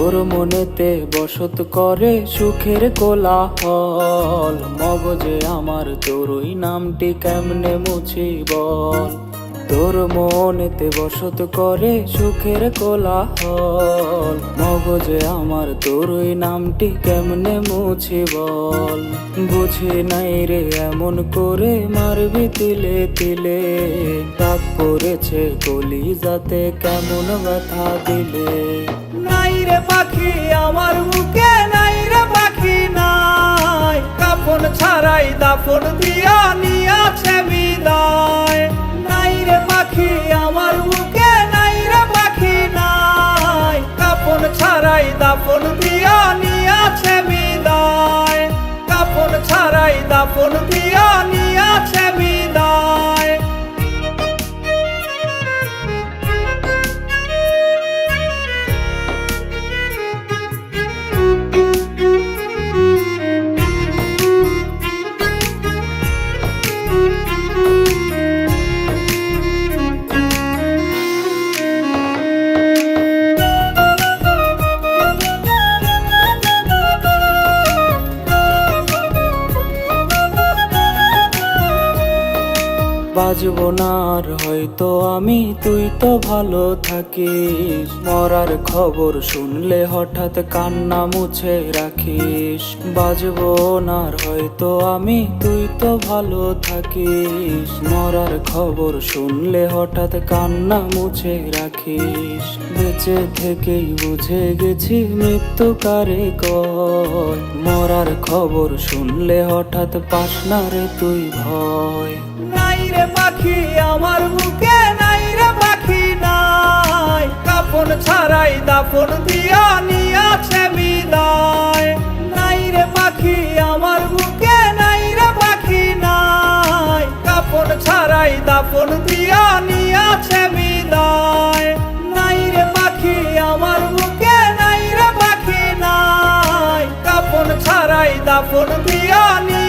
মনেতে বসত করে সুখের কোলাহল। মগজে আমার তোরই নামটি কেমনে মুছি বল? তোর মনেতে বসত করে সুখের কোলাহল। মগজে আমার, তোর ওই নামটি কেমনে মুছি বল? বুঝি নাই রে, এমন করে মারবি তিলে তিলে। তাক পড়েছে কলি যাতে কেমন ব্যথা দিলে। নাই রে পাখি, আমার বুকে নাই রে পাখি নাই। কাফন ছাড়াই দাফন দিয়া নিয়াছে ছাড়াই দাফন দিয়া নিয়াছে বিদায়। কাফন ছাড়াই দাফন দিয়া নিয়াছে বিদায়। বাজবো না আর হয়তো আমি, তুই তো ভালো থাকিস। মরার খবর শুনলে হঠাৎ কান্না মুছে রাখিস। বাজব না আর হয়তো আমি, তুই তো ভালো থাকিস। মরার খবর শুনলে হঠাৎ কান্না মুছে রাখিস। বেঁচে থেকেই বুঝে গেছি মৃত্যু কারে কয়। মরার খবর শুনলে হঠাৎ পাস না রে তুই ভয়। নাই রে পাখি আমার বুকে নাই রে পাখি নাই। কাফন ছাড়াই দাফন দিয়া নিয়াছে বিদায়। নাই রে পাখি আমার বুকে নাই রে পাখি নাই। কাফন ছাড়াই দাফন দিয়া নিয়াছে বিদায়। নাই রে পাখি আমার বুকে নাই রে পাখি নাই। কাফন ছাড়াই দাফন দিয়া নিয়াছে